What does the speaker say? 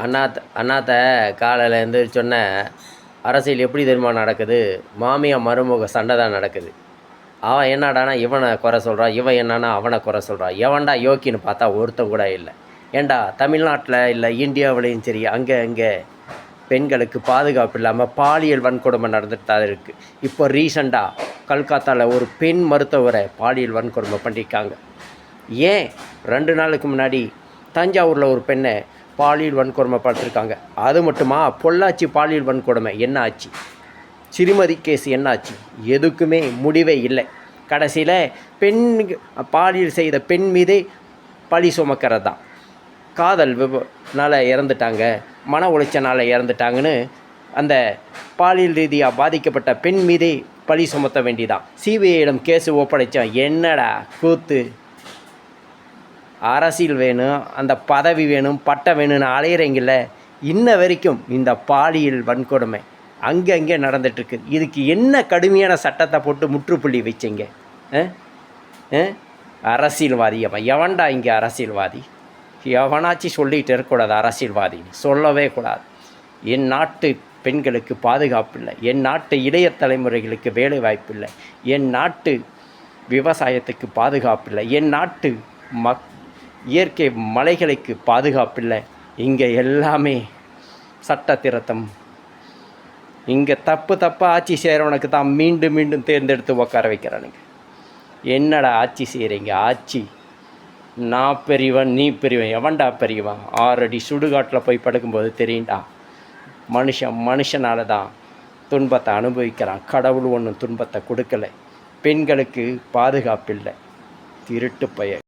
அண்ணாத்த அண்ணாத்த காலையில் எழுந்திரிச்சோன்ன அரசியல் எப்படி தெரியுமா நடக்குது? மாமியா மருமக சண்டை தான் நடக்குது. அவன் என்னடானா இவனை குறை சொல்கிறான் இவன் என்னன்னா அவனை குறை சொல்கிறான் எவன்டா யோக்கின்னு பார்த்தா ஒருத்தன் கூட இல்லை. ஏன்டா தமிழ்நாட்டில் இல்லை இந்தியாவிலையும் சரி அங்கே அங்கே பெண்களுக்கு பாதுகாப்பு இல்லாமல் பாலியல் வன்கொடுமை நடந்துட்டு தான் இருக்குது இப்போ ரீசண்டாக கல்கத்தாவில் ஒரு பெண் மருத்துவரை பாலியல் வன்கொடுமை பண்ணியிருக்காங்க ஏன்? ரெண்டு நாளுக்கு முன்னாடி தஞ்சாவூரில் ஒரு பெண்ணை பாலியல் வன்கொடுமை பார்த்துருக்காங்க. அது மட்டுமா? பொள்ளாச்சி பாலியல் வன்கொடுமை என்ன ஆச்சு? சிறுமதி கேஸ் என்னாச்சு எதுக்குமே முடிவே இல்லை. கடைசியில் பெண் பாலியல் செய்த பெண் மீதே பழி சுமக்கிறது தான் காதல் விபனால் இறந்துட்டாங்க. மன உளைச்சனால் இறந்துட்டாங்கன்னு அந்த பாலியல் ரீதியாக பாதிக்கப்பட்ட பெண் மீதே பழி சுமத்த வேண்டியதான் சிபிஐயிடம் கேஸு ஒப்படைச்சோம் என்னடா கூத்து? அரசியல் வேணும் அந்த பதவி வேணும் பட்டம் வேணும்னு அலையிறீங்கள இன்ன வரைக்கும் இந்த பாலியல் வன்கொடுமை அங்கங்கே நடந்துட்டுருக்கு. இதுக்கு என்ன கடுமையான சட்டத்தை போட்டு முற்றுப்புள்ளி வச்சிங்க? ஆ? அரசியல்வாதி அவன் எவன்டா இங்கே அரசியல்வாதி? எவனாச்சும் சொல்லிகிட்டு இருக்கக்கூடாது அரசியல்வாதின்னு. சொல்லவே கூடாது. என் நாட்டு பெண்களுக்கு பாதுகாப்பு இல்லை. என் நாட்டு இளைய தலைமுறைகளுக்கு வேலை வாய்ப்பு இல்லை. என் நாட்டு விவசாயத்துக்கு பாதுகாப்பு இல்லை. என் நாட்டு மக் இயற்கை மலைகளுக்கு பாதுகாப்பில்லை. இங்கே எல்லாமே சட்ட திருத்தம் இங்கே தப்பு தப்பாக ஆட்சி செய்கிறவனுக்கு தான் மீண்டும் மீண்டும் தேர்ந்தெடுத்து உட்கார வைக்கிறானுங்க. என்னடா ஆட்சி செய்கிறீங்க? ஆட்சி. நான் பெரியவன் நீ பெரியவன் எவன்டா பெரியவன்? ஆறடி சுடுகாட்டில் போய் படுக்கும்போது தெரியும்டா. மனுஷன் மனுஷனால தான் துன்பத்தை அனுபவிக்கிறான். கடவுள் ஒன்றும் துன்பத்தை கொடுக்கல. பெண்களுக்கு பாதுகாப்பு இல்லை திருட்டு பய